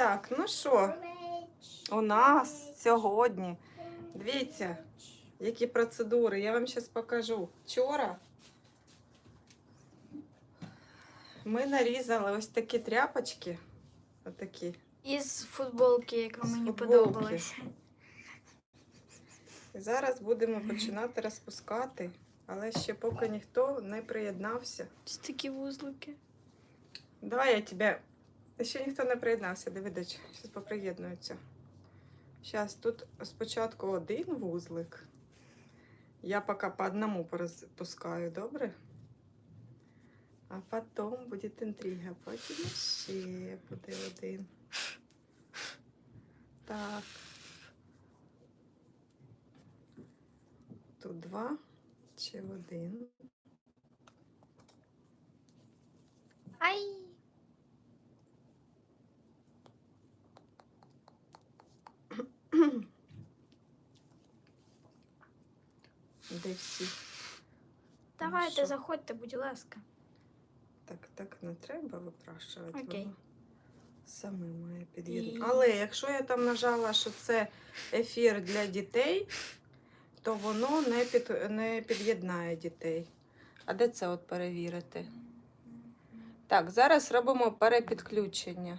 Так, ну що, у нас сьогодні. Дивіться, які процедури. Я вам зараз покажу. Вчора ми нарізали ось такі тряпочки. Отакі. Із футболки, яка З мені футболки. подобалася. І зараз будемо починати розпускати, але ще поки ніхто не приєднався. Ось такі вузлики. Давай я тебе. Ще ніхто не приєднався, диви, доч, зараз поприєднуються. Зараз тут спочатку один вузлик. Я поки по одному порозпускаю, добре? А потім буде інтрига, потім ще буде один. Так. Тут два, ще один. Ай! Де всі? Давайте, що? заходьте, будь ласка. Так, так не треба випрашувати. Окей. воно Саме має під'єднати. І- Але якщо я там нажала, що це ефір для дітей, то воно не, під, не під'єднає дітей. А де це от перевірити? Так, зараз робимо перепідключення.